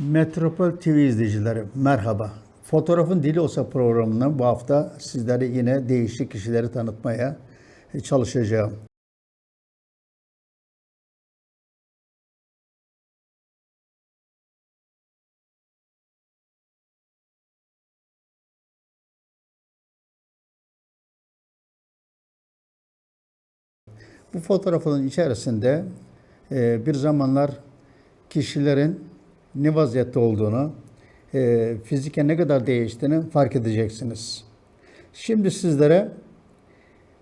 Metropol TV izleyicileri merhaba. Fotoğrafın Dili Olsa programından bu hafta sizlere yine değişik kişileri tanıtmaya çalışacağım. Bu fotoğrafın içerisinde e, bir zamanlar kişilerin ne vaziyette olduğunu, e, fizike ne kadar değiştiğini fark edeceksiniz. Şimdi sizlere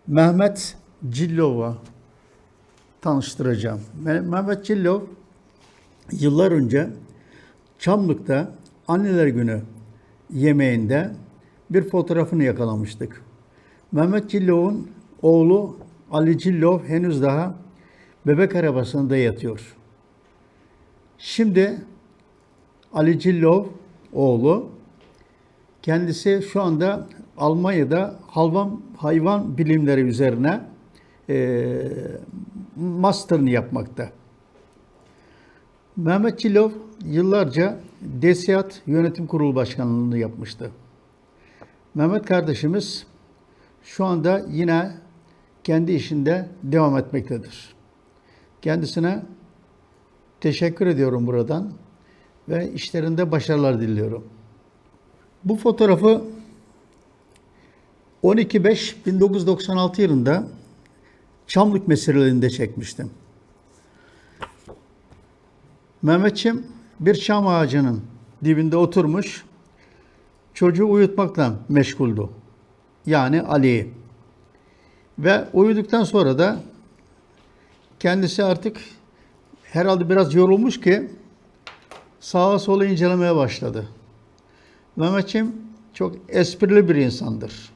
Mehmet Cillov'u tanıştıracağım. Me- Mehmet Cillov yıllar önce Çamlık'ta Anneler Günü yemeğinde bir fotoğrafını yakalamıştık. Mehmet Cillov'un oğlu Ali Cillov henüz daha bebek arabasında yatıyor. Şimdi Ali Cillov oğlu kendisi şu anda Almanya'da hayvan hayvan bilimleri üzerine eee master'ını yapmakta. Mehmet Cilov yıllarca DESİAD Yönetim Kurulu Başkanlığını yapmıştı. Mehmet kardeşimiz şu anda yine kendi işinde devam etmektedir. Kendisine teşekkür ediyorum buradan ve işlerinde başarılar diliyorum. Bu fotoğrafı 12.5.1996 yılında Çamlık mesirlerinde çekmiştim. Mehmetçim bir çam ağacının dibinde oturmuş çocuğu uyutmakla meşguldü. Yani Ali'yi. Ve uyuduktan sonra da kendisi artık herhalde biraz yorulmuş ki sağa sola incelemeye başladı. Mehmetçim çok esprili bir insandır.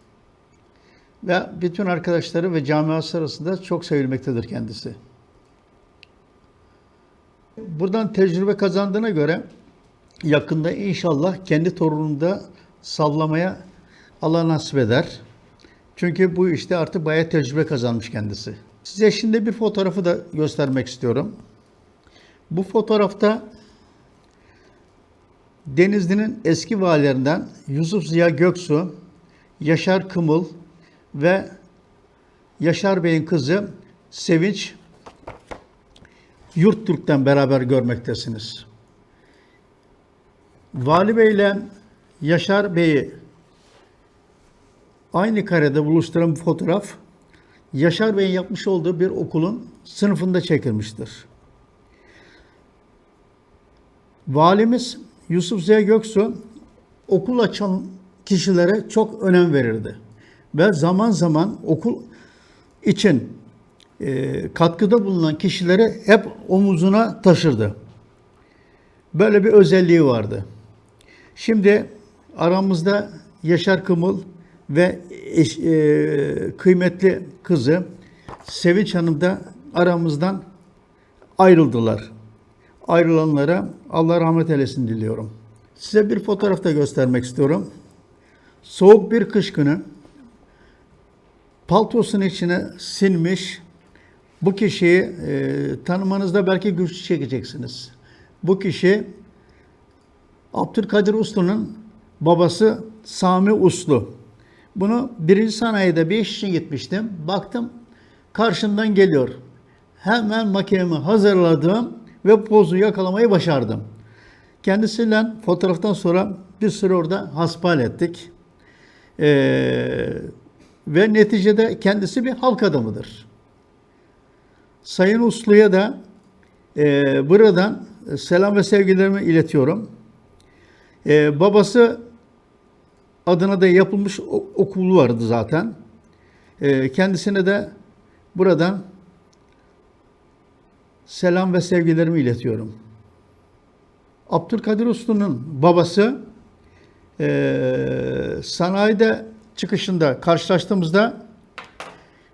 Ve bütün arkadaşları ve camiası arasında çok sevilmektedir kendisi. Buradan tecrübe kazandığına göre yakında inşallah kendi torununu da sallamaya Allah nasip eder. Çünkü bu işte artık bayağı tecrübe kazanmış kendisi. Size şimdi bir fotoğrafı da göstermek istiyorum. Bu fotoğrafta Denizli'nin eski valilerinden Yusuf Ziya Göksu, Yaşar Kımıl ve Yaşar Bey'in kızı Sevinç Yurttürk'ten beraber görmektesiniz. Vali Bey ile Yaşar Bey'i aynı karede buluşturan bu fotoğraf Yaşar Bey'in yapmış olduğu bir okulun sınıfında çekilmiştir. Valimiz Yusuf Ziya Göksu okul açan kişilere çok önem verirdi. Ve zaman zaman okul için e, katkıda bulunan kişileri hep omuzuna taşırdı. Böyle bir özelliği vardı. Şimdi aramızda Yaşar Kımıl ve eş- e, kıymetli kızı Sevinç Hanım da aramızdan ayrıldılar. Ayrılanlara Allah rahmet eylesin diliyorum. Size bir fotoğraf da göstermek istiyorum. Soğuk bir kış günü paltosunun içine sinmiş bu kişiyi e, tanımanızda belki güç çekeceksiniz. Bu kişi Abdülkadir Uslu'nun babası Sami Uslu. Bunu birinci sanayide bir iş için gitmiştim. Baktım karşımdan geliyor. Hemen makinemi hazırladım ve pozu yakalamayı başardım. Kendisiyle fotoğraftan sonra bir süre orada hasbihal ettik. Ee, ve neticede kendisi bir halk adamıdır. Sayın Uslu'ya da e, buradan selam ve sevgilerimi iletiyorum. E, babası adına da yapılmış okul vardı zaten. E, kendisine de buradan selam ve sevgilerimi iletiyorum. Abdülkadir Uslu'nun babası e, sanayide çıkışında karşılaştığımızda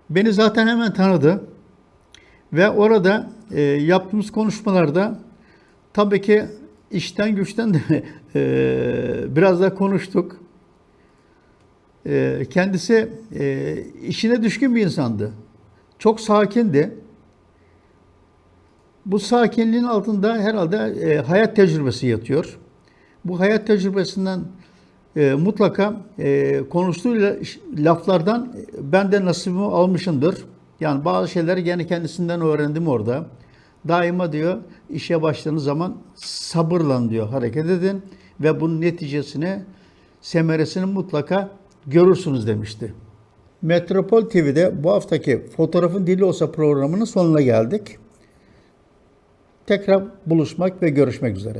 beni zaten hemen tanıdı. Ve orada e, yaptığımız konuşmalarda tabii ki işten güçten de e, biraz da konuştuk. E, kendisi e, işine düşkün bir insandı. Çok sakindi. Bu sakinliğin altında herhalde e, hayat tecrübesi yatıyor. Bu hayat tecrübesinden e, mutlaka e, konuştuğu la- laflardan ben de nasibimi almışımdır. Yani bazı şeyleri gene kendisinden öğrendim orada. Daima diyor işe başladığınız zaman sabırla diyor hareket edin ve bunun neticesini semeresini mutlaka görürsünüz demişti. Metropol TV'de bu haftaki Fotoğrafın Dili Olsa programının sonuna geldik. Tekrar buluşmak ve görüşmek üzere.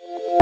you